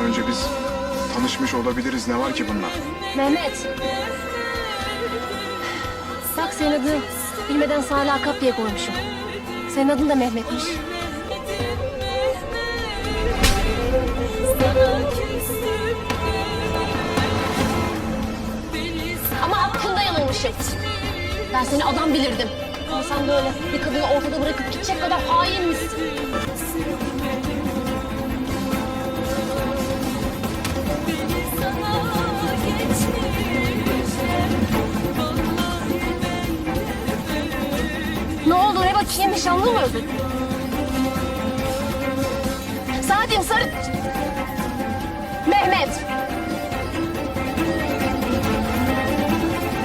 daha önce biz tanışmış olabiliriz. Ne var ki bunda? Mehmet. Bak senin adını bilmeden Salih Kap diye koymuşum. Senin adın da Mehmet'miş. Ama hakkında yanılmışım. Ben seni adam bilirdim. Ama sen böyle bir kadını ortada bırakıp gidecek kadar hain misin? Nişanlı mı öldün? Saadet'im sarı... Mehmet.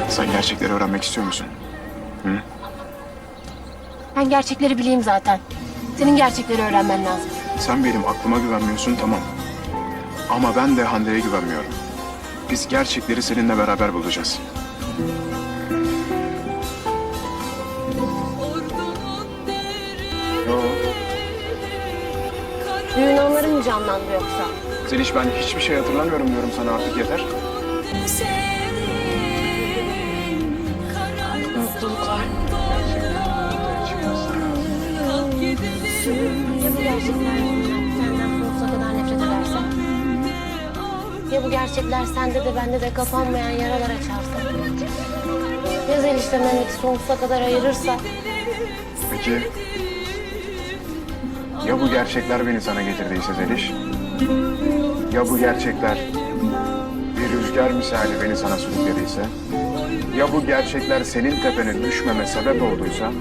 Sen gerçekleri öğrenmek istiyor musun? Ben gerçekleri bileyim zaten. Senin gerçekleri öğrenmen lazım. Sen benim aklıma güvenmiyorsun tamam. Ama ben de Hande'ye güvenmiyorum. Biz gerçekleri seninle beraber bulacağız. Mı canlandı yoksa? Zeliş ben hiçbir şey hatırlamıyorum diyorum sana artık yeter. Mutluluklar. Ya bu gerçekler senden sonsuza kadar nefret ederse? Ya bu gerçekler sende de bende de kapanmayan yaralar açarsa? Ya Zeliş'le Mehmet'i sonsuza kadar ayırırsa? Peki ya bu gerçekler beni sana getirdiyse Zeliş? Ya bu gerçekler bir rüzgar misali beni sana sürüklediyse? Ya bu gerçekler senin tepene düşmeme sebep olduysa?